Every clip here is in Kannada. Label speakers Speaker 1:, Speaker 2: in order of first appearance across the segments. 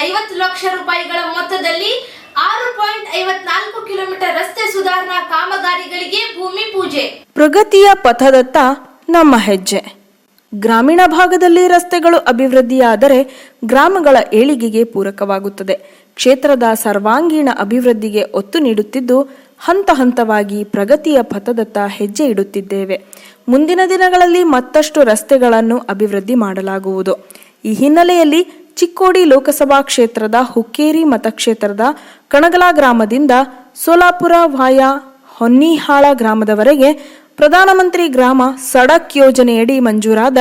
Speaker 1: ಐವತ್ತು ಲಕ್ಷ ರೂಪಾಯಿಗಳ ಮೊತ್ತದಲ್ಲಿ ಆರು ಪಾಯಿಂಟ್ ಐವತ್ನಾಲ್ಕು ಕಿಲೋಮೀಟರ್ ರಸ್ತೆ ಸುಧಾರಣಾ ಕಾಮಗಾರಿಗಳಿಗೆ ಭೂಮಿ ಪೂಜೆ.
Speaker 2: ಪ್ರಗತಿಯ ಪಥದತ್ತ ನಮ್ಮ ಹೆಜ್ಜೆ. ಗ್ರಾಮೀಣ ಭಾಗದಲ್ಲಿ ರಸ್ತೆಗಳು ಅಭಿವೃದ್ಧಿಯಾದರೆ ಗ್ರಾಮಗಳ ಏಳಿಗೆಗೆ ಪೂರಕವಾಗುತ್ತದೆ. ಕ್ಷೇತ್ರದ ಸರ್ವಾಂಗೀಣ ಅಭಿವೃದ್ಧಿಗೆ ಒತ್ತು ನೀಡುತ್ತಿದ್ದು, ಹಂತ ಹಂತವಾಗಿ ಪ್ರಗತಿಯ ಪಥದತ್ತ ಹೆಜ್ಜೆ ಇಡುತ್ತಿದ್ದೇವೆ. ಮುಂದಿನ ದಿನಗಳಲ್ಲಿ ಮತ್ತಷ್ಟು ರಸ್ತೆಗಳನ್ನು ಅಭಿವೃದ್ಧಿ ಮಾಡಲಾಗುವುದು. ಈ ಹಿನ್ನೆಲೆಯಲ್ಲಿ ಚಿಕ್ಕೋಡಿ ಲೋಕಸಭಾ ಕ್ಷೇತ್ರದ ಹುಕ್ಕೇರಿ ಮತಕ್ಷೇತ್ರದ ಕಣಗಲ ಗ್ರಾಮದಿಂದ ಸೋಲಾಪುರ ವಾಯ ಹೊನ್ನಿಹಾಳ ಗ್ರಾಮದವರೆಗೆ ಪ್ರಧಾನಮಂತ್ರಿ ಗ್ರಾಮ ಸಡಕ್ ಯೋಜನೆಯಡಿ ಮಂಜೂರಾದ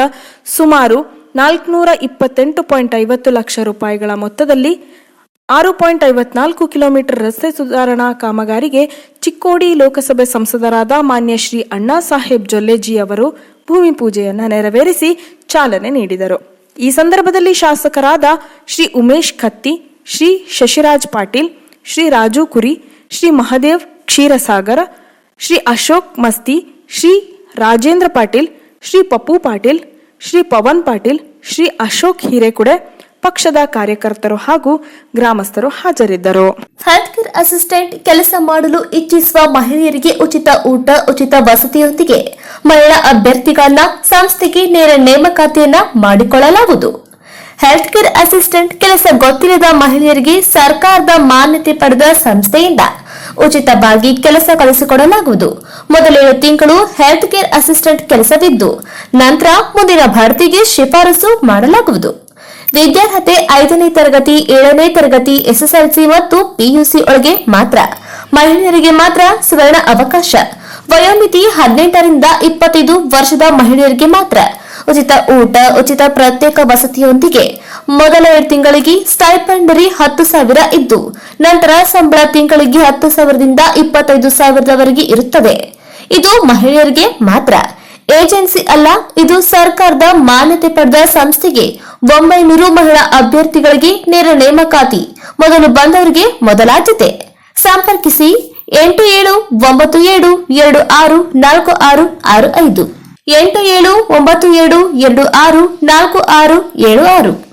Speaker 2: ಸುಮಾರು ನಾಲ್ಕುನೂರ ಇಪ್ಪತ್ತೆಂಟು ಪಾಯಿಂಟ್ ಐವತ್ತು ಲಕ್ಷ ರೂಪಾಯಿಗಳ ಮೊತ್ತದಲ್ಲಿ ಆರು ಪಾಯಿಂಟ್ ಐವತ್ನಾಲ್ಕು ಕಿಲೋಮೀಟರ್ ರಸ್ತೆ ಸುಧಾರಣಾ ಕಾಮಗಾರಿಗೆ ಚಿಕ್ಕೋಡಿ ಲೋಕಸಭೆ ಸಂಸದರಾದ ಮಾನ್ಯ ಶ್ರೀ ಅಣ್ಣಾ ಸಾಹೇಬ್ ಜೊಲ್ಲೆಜಿ ಅವರು ಭೂಮಿ ಪೂಜೆಯನ್ನು ನೆರವೇರಿಸಿ ಚಾಲನೆ ನೀಡಿದರು. ಈ ಸಂದರ್ಭದಲ್ಲಿ ಶಾಸಕರಾದ ಶ್ರೀ ಉಮೇಶ್ ಖತ್ತಿ ಶ್ರೀ ಶಶಿರಾಜ್ ಪಾಟೀಲ್, ಶ್ರೀ ರಾಜು ಕುರಿ, ಶ್ರೀ ಮಹದೇವ್ ಕ್ಷೀರಸಾಗರ, ಶ್ರೀ ಅಶೋಕ್ ಮಸ್ತಿ, ಶ್ರೀ ರಾಜೇಂದ್ರ ಪಾಟೀಲ್, ಶ್ರೀ ಪಪ್ಪು ಪಾಟೀಲ್, ಶ್ರೀ ಪವನ್ ಪಾಟೀಲ್, ಶ್ರೀ ಅಶೋಕ್ ಹಿರೇಕುಡೆ, ಪಕ್ಷದ ಕಾರ್ಯಕರ್ತರು ಹಾಗೂ ಗ್ರಾಮಸ್ಥರು ಹಾಜರಿದ್ದರು.
Speaker 3: ಹೆಲ್ತ್ ಕೇರ್ ಅಸಿಸ್ಟೆಂಟ್ ಕೆಲಸ ಮಾಡಲು ಇಚ್ಛಿಸುವ ಮಹಿಳೆಯರಿಗೆ ಉಚಿತ ಊಟ, ಉಚಿತ ವಸತಿಯೊಂದಿಗೆ ಮಹಿಳಾ ಅಭ್ಯರ್ಥಿಗಳನ್ನ ಸಂಸ್ಥೆಗೆ ನೇರ ನೇಮಕಾತಿಯನ್ನ ಮಾಡಿಕೊಳ್ಳಲಾಗುವುದು. ಹೆಲ್ತ್ ಕೇರ್ ಅಸಿಸ್ಟೆಂಟ್ ಕೆಲಸ ಗೊತ್ತಿಲ್ಲದ ಮಹಿಳೆಯರಿಗೆ ಸರ್ಕಾರದ ಮಾನ್ಯತೆ ಪಡೆದ ಸಂಸ್ಥೆಯಿಂದ ಉಚಿತವಾಗಿ ಕೆಲಸ ಕಲಿಸಿಕೊಡಲಾಗುವುದು. ಮೊದಲೇಳು ತಿಂಗಳು ಹೆಲ್ತ್ ಕೇರ್ ಅಸಿಸ್ಟೆಂಟ್ ಕೆಲಸವಿದ್ದು, ನಂತರ ಮುಂದಿನ ಭರ್ತಿಗೆ ಶಿಫಾರಸು ಮಾಡಲಾಗುವುದು. ವಿದ್ಯಾರ್ಹತೆ ಐದನೇ ತರಗತಿ, ಏಳನೇ ತರಗತಿ, ಎಸ್ಎಸ್ಎಲ್ಸಿ ಮತ್ತು ಪಿಯುಸಿ ಒಳಗೆ ಮಾತ್ರ ಮಹಿಳೆಯರಿಗೆ ಮಾತ್ರ ಸುವರ್ಣ ಅವಕಾಶ. ವಯೋಮಿತಿ ಹದಿನೆಂಟರಿಂದ ಇಪ್ಪತ್ತೈದು ವರ್ಷದ ಮಹಿಳೆಯರಿಗೆ ಮಾತ್ರ ಉಚಿತ ಊಟ, ಉಚಿತ ಪ್ರತ್ಯೇಕ ವಸತಿಯೊಂದಿಗೆ ಮೊದಲ ಎರಡು ತಿಂಗಳಿಗೆ ಸ್ಟೈಪಂಡರಿ ಹತ್ತು ಸಾವಿರ ಇದ್ದು, ನಂತರ ಸಂಬಳ ತಿಂಗಳಿಗೆ ಹತ್ತು ಸಾವಿರದಿಂದ ಇಪ್ಪತ್ತೈದು ಸಾವಿರದವರೆಗೆ ಇರುತ್ತದೆ. ಇದು ಮಹಿಳೆಯರಿಗೆ ಮಾತ್ರ. ಏಜೆನ್ಸಿ ಅಲ್ಲ, ಇದು ಸರ್ಕಾರದ ಮಾನ್ಯತೆ ಪಡೆದ ಸಂಸ್ಥೆಗೆ ಒಂಬೈನೂರು ಮಹಿಳಾ ಅಭ್ಯರ್ಥಿಗಳಿಗೆ ನೇರ ನೇಮಕಾತಿ. ಮೊದಲು ಬಂದವರಿಗೆ ಮೊದಲಾದ್ಯತೆ. ಸಂಪರ್ಕಿಸಿ ಎಂಟು ಏಳು, ಒಂಬತ್ತು ಏಳು, ಎರಡು ಆರು, ನಾಲ್ಕು ಆರು ಆರು ಐದು. ಎಂಟು ಏಳು, ಒಂಬತ್ತು ಏಳು, ಎರಡು ಆರು, ನಾಲ್ಕು ಆರು, ಏಳು ಆರು.